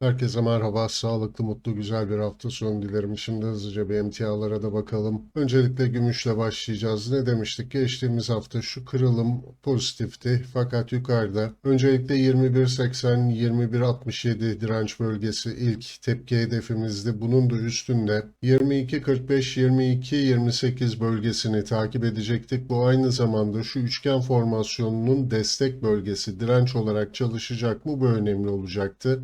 Herkese merhaba, sağlıklı, mutlu, güzel bir hafta sonu dilerim. Şimdi hızlıca bir emtialara da bakalım. Öncelikle gümüşle başlayacağız. Ne demiştik? Geçtiğimiz hafta şu kırılım pozitifti. Fakat yukarıda öncelikle 21.80-21.67 direnç bölgesi ilk tepki hedefimizdi. Bunun da üstünde 22.45-22.28 bölgesini takip edecektik. Bu aynı zamanda şu üçgen formasyonunun destek bölgesi direnç olarak çalışacak mı? Bu önemli olacaktı.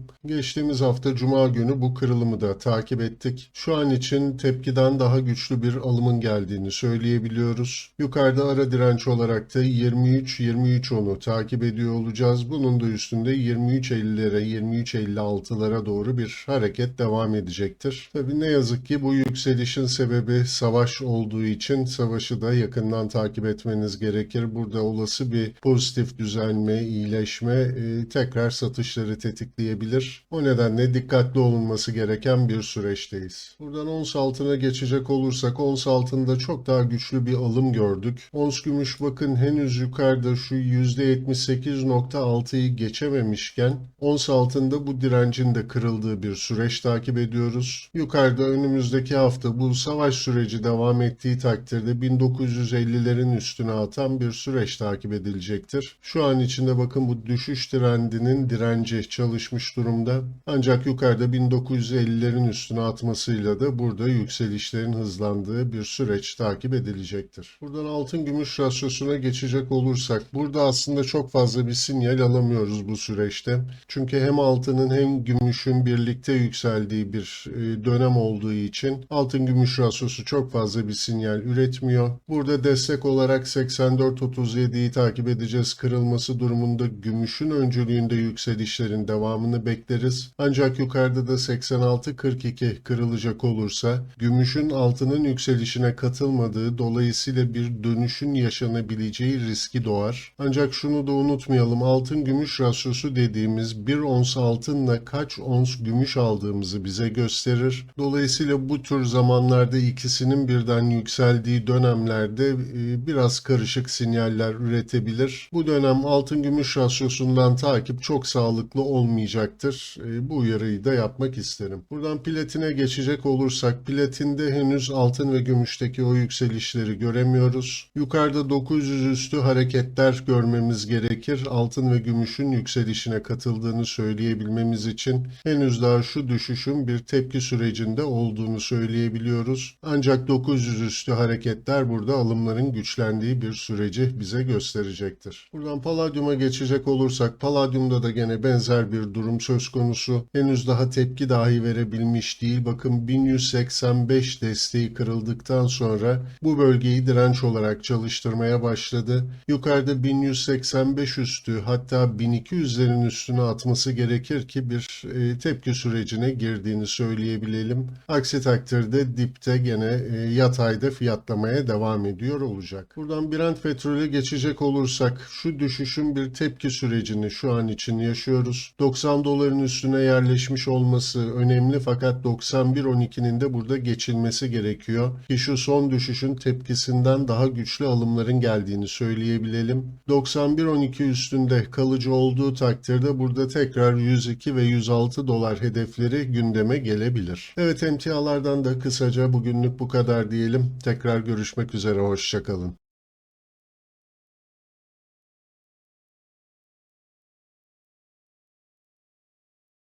Geçtiğimiz hafta Cuma günü bu kırılımı da takip ettik. Şu an için tepkiden daha güçlü bir alımın geldiğini söyleyebiliyoruz. Yukarıda ara direnç olarak da 23-23 onu takip ediyor olacağız. Bunun da üstünde 23.50'lere, 23.56'lara doğru bir hareket devam edecektir. Tabii ne yazık ki bu yükselişin sebebi savaş olduğu için savaşı da yakından takip etmeniz gerekir. Burada olası bir pozitif düzelme, iyileşme e, tekrar satışları tetikleyebilir. O nedenle dikkatli olunması gereken bir süreçteyiz. Buradan ons altına geçecek olursak ons altında çok daha güçlü bir alım gördük. Ons gümüş bakın henüz yukarıda şu %78.6'yı geçememişken ons altında bu direncin de kırıldığı bir süreç takip ediyoruz. Yukarıda önümüzdeki hafta bu savaş süreci devam ettiği takdirde 1950'lerin üstüne atan bir süreç takip edilecektir. Şu an içinde bakın bu düşüş trendinin direnci çalışmış durumda. Ancak yukarıda 1950'lerin üstüne atmasıyla da burada yükselişlerin hızlandığı bir süreç takip edilecektir. Buradan altın gümüş rasyosuna geçecek olursak burada aslında çok fazla bir sinyal alamıyoruz bu süreçte. Çünkü hem altının hem gümüşün birlikte yükseldiği bir e, dönem olduğu için altın gümüş rasyosu çok fazla bir sinyal üretmiyor. Burada destek olarak 84.37'yi takip edeceğiz. Kırılması durumunda gümüşün öncülüğünde yükselişlerin devamını bekleriz. Ancak yukarıda da 86.42 kırılacak olursa gümüşün altının yükselişine katılmadığı dolayısıyla bir dönüşün yaşanabileceği riski doğar. Ancak şunu da unutmayalım altın gümüş rasyosu dediğimiz bir ons altınla kaç ons gümüş aldığımızı bize gösterir. Dolayısıyla bu tür zamanlarda ikisinin birden yükseldiği dönemlerde e, biraz karışık sinyaller üretebilir. Bu dönem altın gümüş rasyosundan takip çok sağlıklı olmayacaktır. Bu uyarıyı da yapmak isterim. Buradan platine geçecek olursak platinde henüz altın ve gümüşteki o yükselişleri göremiyoruz. Yukarıda 900 üstü hareketler görmemiz gerekir. Altın ve gümüşün yükselişine katıldığını söyleyebilmemiz için henüz daha şu düşüşün bir tepki sürecinde olduğunu söyleyebiliyoruz. Ancak 900 üstü hareketler burada alımların güçlendiği bir süreci bize gösterecektir. Buradan paladyuma geçecek olursak paladyumda da gene benzer bir durum söz konusu. Henüz daha tepki dahi verebilmiş değil. Bakın 1185 desteği kırıldıktan sonra bu bölgeyi direnç olarak çalıştırmaya başladı. Yukarıda 1185 üstü hatta 1200'lerin üstüne atması gerekir ki bir e, tepki sürecine girdiğini söyleyebilelim. Aksi takdirde dipte gene e, yatayda fiyatlamaya devam ediyor olacak. Buradan Brent petrole geçecek olursak şu düşüşün bir tepki sürecini şu an için yaşıyoruz. 90 doların üstüne yerleşmiş olması önemli fakat 91.12'nin de burada geçilmesi gerekiyor. Ki şu son düşüşün tepkisinden daha güçlü alımların geldiğini söyleyebilelim. 91.12 üstünde kalıcı olduğu takdirde burada tekrar 102 ve 106 dolar hedefleri gündeme gelebilir. Evet emtialardan da kısaca bugünlük bu kadar diyelim. Tekrar görüşmek üzere hoşçakalın.